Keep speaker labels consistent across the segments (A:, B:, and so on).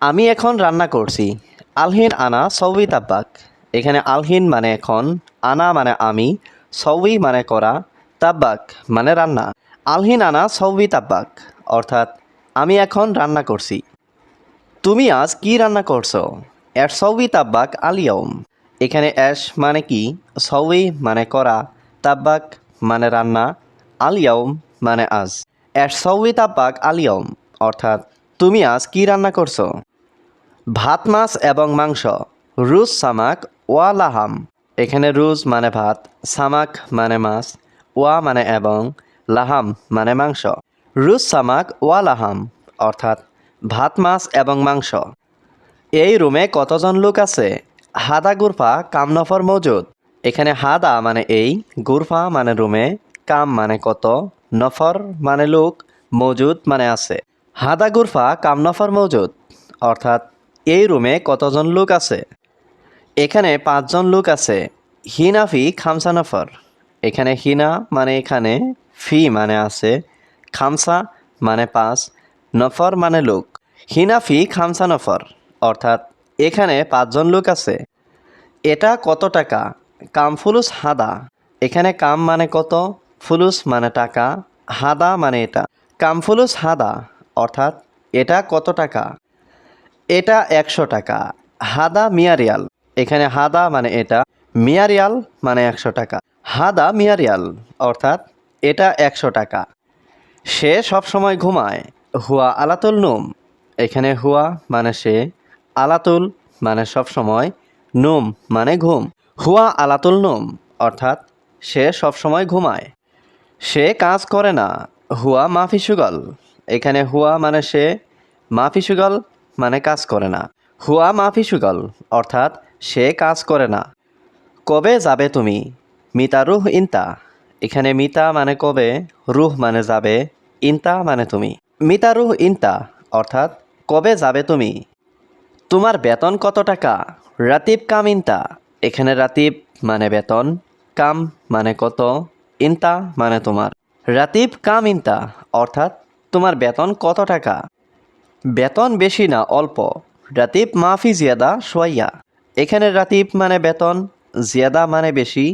A: আমি এখন রান্না করছি। আলহিন আনা সৌবি তাব্বাক এখানে আলহিন মানে এখন, আনা মানে আমি সৌবি মানে করা, তাব্বাক মানে রান্না। আলহিন আনা সৌবি তাব্বাক অর্থাৎ, আমি এখন রান্না করছি। তুমি আজ কি রান্না করছ? এর সৌবি তাব্বাক আলিয়ম এখানে অ্যাশ মানে কি সৌবি মানে করা, তাব্বাক মানে রান্না আলিয়ম মানে আজ। এর সৌবি তাব্বাক আলিয়ম অর্থাৎ, তুমি আজ কি রান্না করছ? ভাত, মাছ এবং মাংস। রুজ, সামাক, ওয়া, লাহাম। এখানে রুজ মানে ভাত, সামাক মানে মাছ, ওয়া মানে এবং লাহাম মানে মাংস। রুজ, সামাক, ওয়া, লাহাম, অর্থাৎ ভাত, মাছ এবং মাংস। এই রুমে কতজন লোক আছে? হাদা, গুরফা, কামনফর মজুদ। এখানে হাদা মানে এই, গুরফা মানে রুমে, কাম মানে কত, নফর মানে লোক, মজুদ মানে আছে। হাদা, গুরফা, কামনফর মজুদ, অর্থাৎ এই রুমে কতজন লোক আছে? এখানে পাঁচজন লোক আছে। হিনাফি খামসা নফর এখানে হিনা মানে এখানে ফি মানে আছে। খামসা মানে পাঁচ। নফর মানে লোক। হিনাফি খামসা নফর অর্থাৎ এখানে পাঁচজন লোক আছে। এটা কত টাকা? কাম ফুলুস হাদা। এখানে কাম মানে কত? ফুলুস মানে টাকা। হাদা মানে এটা। কাম ফুলুস হাদা। অর্থাৎ এটা কত টাকা? এটা একশো টাকা। হাদা মিয়ারিয়াল এখানে হাদা মানে এটা মিয়ারিয়াল মানে একশো টাকা। হাদা মিয়ারিয়াল অর্থাৎ এটা একশো টাকা। সে সব সময় ঘুমায়। হুয়া আলাতুল নুম। এখানে হুয়া মানে সে, আলাতুল মানে সব সময় নুম মানে ঘুম। হুয়া আলাতুল নুম, অর্থাৎ সে সব সময় ঘুমায়। সে কাজ করে না। হুয়া মাফি সুগল এখানে হুয়া মানে সে মাফি সুগল মানে কাজ করে না। হুয়া মাফি সুগল, অর্থাৎ সে কাজ করে না। কবে যাবে তুমি? মিতা রুহ ইনতা। এখানে মিতা মানে কবে, রুহ মানে যাবে, ইনতা মানে তুমি। মিতা রুহ ইনতা, অর্থাৎ কবে যাবে তুমি? তোমার বেতন কত টাকা? রাতিব কাম ইনতা। এখানে রাতিব মানে বেতন, কাম মানে কত, ইনতা মানে তোমার। রাতিব কাম ইনতা, অর্থাৎ তোমার বেতন কত টাকা? বেতন বেশি না অল্প। রাতিব মাফি জিয়াদা সোয়াইয়া। এখানে রাতিব মানে বেতন, জিয়াদা মানে বেশি,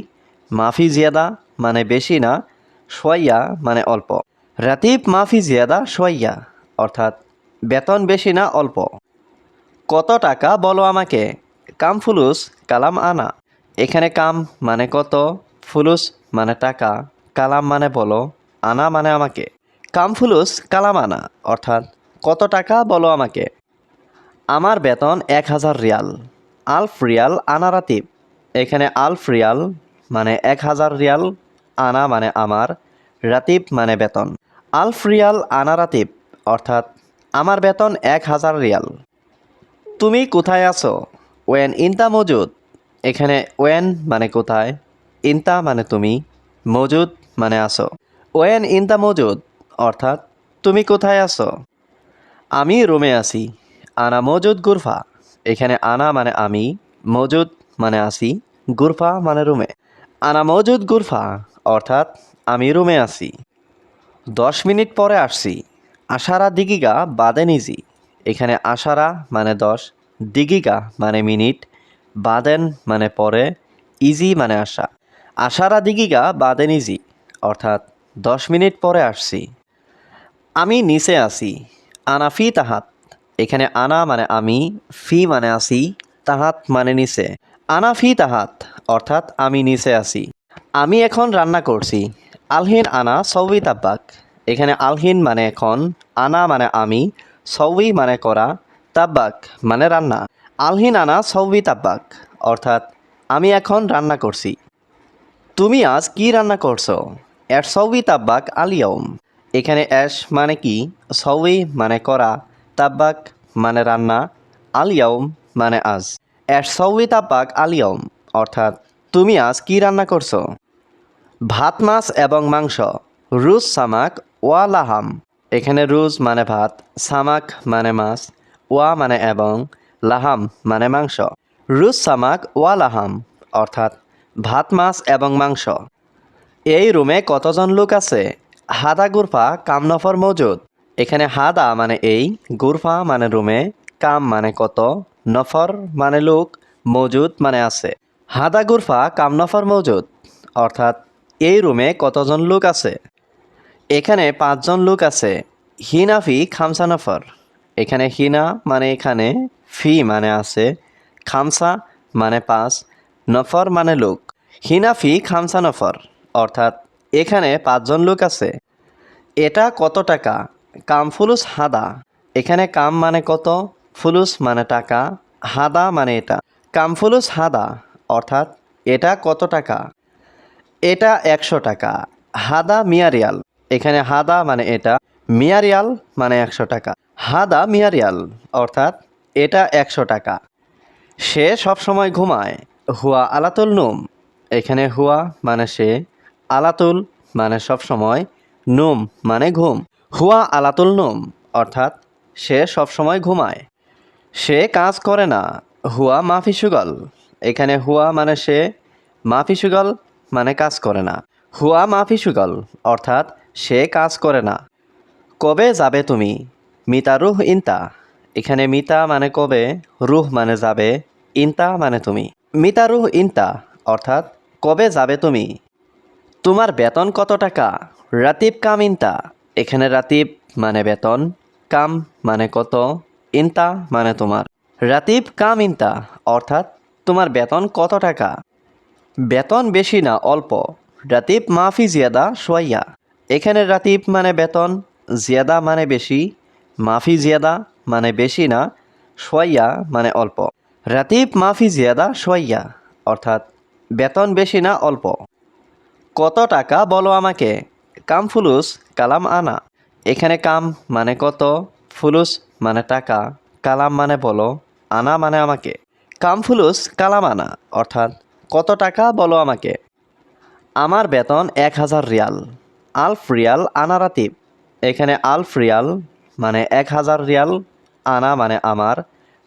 A: মাফি জিয়াদা মানে বেশি না, সোয়াইয়া মানে অল্প। রাতিব মাফি জিয়াদা সোয়াইয়া, অর্থাৎ বেতন বেশি না অল্প। কত টাকা বলো আমাকে? কাম ফুলুস, কালাম আনা। এখানে কাম মানে কত, ফুলুস মানে টাকা, কালাম মানে বলো, আনা মানে আমাকে। কাম ফুলুস, কালাম আনা, অর্থাৎ কত টাকা বলো আমাকে? আমার বেতন এক হাজার রিয়াল। আলফ রিয়াল আনা রাতিব। এখানে আলফ রিয়াল মানে এক হাজার রিয়াল, আনা মানে আমার, রাতিব মানে বেতন। আলফ রিয়াল আনা রাতিব, অর্থাৎ আমার বেতন এক হাজার রিয়াল। তুমি কোথায় আছো? ওয়েন ইনতা মজুদ। এখানে ওয়েন মানে কোথায়, ইনতা মানে তুমি, মজুদ মানে আসো ওয়েন ইনতা মজুদ, অর্থাৎ তুমি কোথায় আছো? আমি রুমে আছি। আনা মজুদ গুরফা। এখানে আনা মানে আমি, মজুদ মানে আসি, গুরফা মানে রুমে। আনা মজুদ গুরফা, অর্থাৎ আমি রুমে আছি। দশ মিনিট পরে আসছি। আশারা দিগিগা বাদে নিজি। এখানে আশারা মানে দশ, দিগিগা মানে মিনিট, বাদেন মানে পরে, ইজি মানে আসা আশারা দিগিগা বাদে নিজি, অর্থাৎ দশ মিনিট পরে আসছি। আমি নিচে আছি। আনা ফি তাহাত। এখানে আনা মানে আমি, ফি মানে আসি, তাহাত মানে নিচে। আনা ফি তাহাত, অর্থাৎ আমি নিচে আছি। আমি এখন রান্না করছি। আলহিন আনা সৌবি তাব্বাক। এখানে আলহিন মানে এখন, আনা মানে আমি, সৌবি মানে করা, তাব্বাক মানে রান্না। আলহিন আনা সৌবি তাব্বাক, অর্থাৎ আমি এখন রান্না করছি। তুমি আজ কি রান্না করছ? এর সৌবি তাব্বাক আলিয়ম এখানে অ্যাশ মানে কি? সৌবি মানে করা, তাব্বাক মানে রান্না আলিয়ম মানে আজ। এর সৌবি তাব্বাক আলিয়ম অর্থাৎ তুমি আজ কি রান্না করছ? ভাত, মাছ এবং মাংস, রুজ, সামাক, ওয়া, লাহাম। এখানে রুজ মানে ভাত, সামাক মানে মাছ, ওয়া মানে এবং লাহাম মানে মাংস। রুজ, সামাক, ওয়া, লাহাম, অর্থাৎ ভাত, মাছ এবং মাংস। এই রুমে কতজন লোক আছে? হাদা গুরফা কামনফর মজুদ। এখানে হাদা মানে এই, গুরফা মানে রুমে, কাম মানে কত, নফর মানে লোক, মজুদ মানে আছে। হাদা গুরফা কাম নফর মজুদ, অর্থাৎ এই রুমে কতজন লোক আছে? এখানে পাঁচজন লোক আছে, হিনা ফি খামসা নফর। এখানে হিনা মানে এখানে, ফি মানে আছে, খামসা মানে পাঁচ, নফর মানে লোক। হিনা ফি খামসা নফর, অর্থাৎ এখানে পাঁচজন লোক আছে। এটা কত টাকা? কাম ফুলুস হাদা। এখানে কাম মানে কত? ফুলুস মানে টাকা। হাদা মানে এটা। কাম ফুলুস হাদা, অর্থাৎ এটা কত টাকা? এটা একশো টাকা। হাদা মিয়ারিয়াল। এখানে হাদা মানে এটা। মিয়ারিয়াল মানে একশো টাকা। হাদা মিয়ারিয়াল, অর্থাৎ এটা একশো টাকা। সে সব সময় ঘুমায়। হুয়া আলাতুল নুম। এখানে হুয়া মানে সে আলাতুল মানে সব সময় নুম মানে ঘুম। হুয়া আলাতুল নুম, অর্থাৎ সে সব সময় ঘুমায়। সে কাজ করে না, হুয়া মাফি সুগল। এখানে হুয়া মানে সে, মাফি সুগল মানে কাজ করে না। হুয়া মাফি সুগল, অর্থাৎ সে কাজ করে না। কবে যাবে তুমি? মিতা রুহ ইনতা। এখানে মিতা মানে কবে, রুহ মানে যাবে, ইনতা মানে তুমি। মিতা রুহ ইনতা, অর্থাৎ কবে যাবে তুমি? তোমার বেতন কত টাকা? রাতিব কাম ইনতা। এখানে রাতিব মানে বেতন, কাম মানে কত, ইনতা মানে তোমার। রাতিব কাম ইনতা, অর্থাৎ তোমার বেতন কত টাকা? বেতন বেশি না, অল্প। রাতিব মাফি জিয়াদা সোয়াইয়া। এখানে রাতিব মানে বেতন, জিয়াদা মানে বেশি, মাফি জিয়াদা মানে বেশি না, সোয়াইয়া মানে অল্প। রাতিব মাফি জিয়াদা সোয়াইয়া, অর্থাৎ বেতন বেশি না, অল্প। কত টাকা বলো আমাকে? কাম ফুলুস, কালাম আনা। এখানে কাম মানে কত? ফুলুস মানে টাকা, কালাম মানে বলো, আনা মানে আমাকে। কাম ফুলুস, কালাম আনা, অর্থাৎ কত টাকা বলো আমাকে? আমার বেতন এক হাজার রিয়াল। আলফ রিয়াল আনা রাতিব। এখানে আলফ রিয়াল মানে এক হাজার রিয়াল, আনা মানে আমার,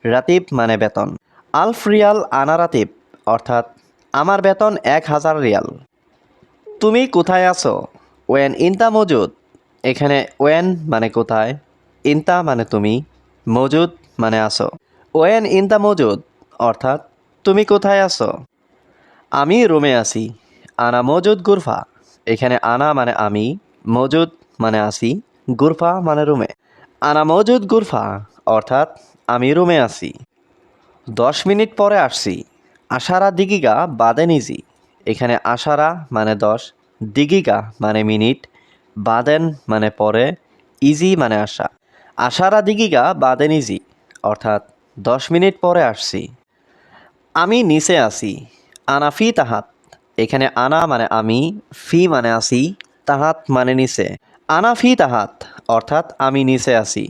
A: রাতিব মানে বেতন। আলফ রিয়াল আনা রাতিব, অর্থাৎ আমার বেতন এক হাজার রিয়াল। তুমি কোথায় আছো? ওয়েন ইনতা মজুদ। এখানে ওয়েন মানে কোথায়? ইনতা মানে তুমি। মজুদ মানে আসো ওয়েন ইনতা মজুদ, অর্থাৎ তুমি কোথায় আছো? আমি রুমে আছি। আনা মজুদ গুরফা। এখানে আনা মানে আমি, মজুদ মানে আসি, গুরফা মানে রুমে। আনা মজুদ গুরফা, অর্থাৎ আমি রুমে আছি। দশ মিনিট পরে আসছি। আশারা দিগিগা বাদে নিজি। এখানে আশারা মানে দশ, দিগিগা মানে মিনিট, বাদেন মানে পরে, ইজি মানে আসা আশারা, দিগিগা, বাদেন, ইজি, অর্থাৎ দশ মিনিট পরে আসছি। আমি নিচে আছি, আনা ফি তাহাত। এখানে আনা মানে আমি, ফি মানে আসি, তাহাত মানে নিচে। আনা ফি তাহাত, অর্থাৎ আমি নিচে আছি।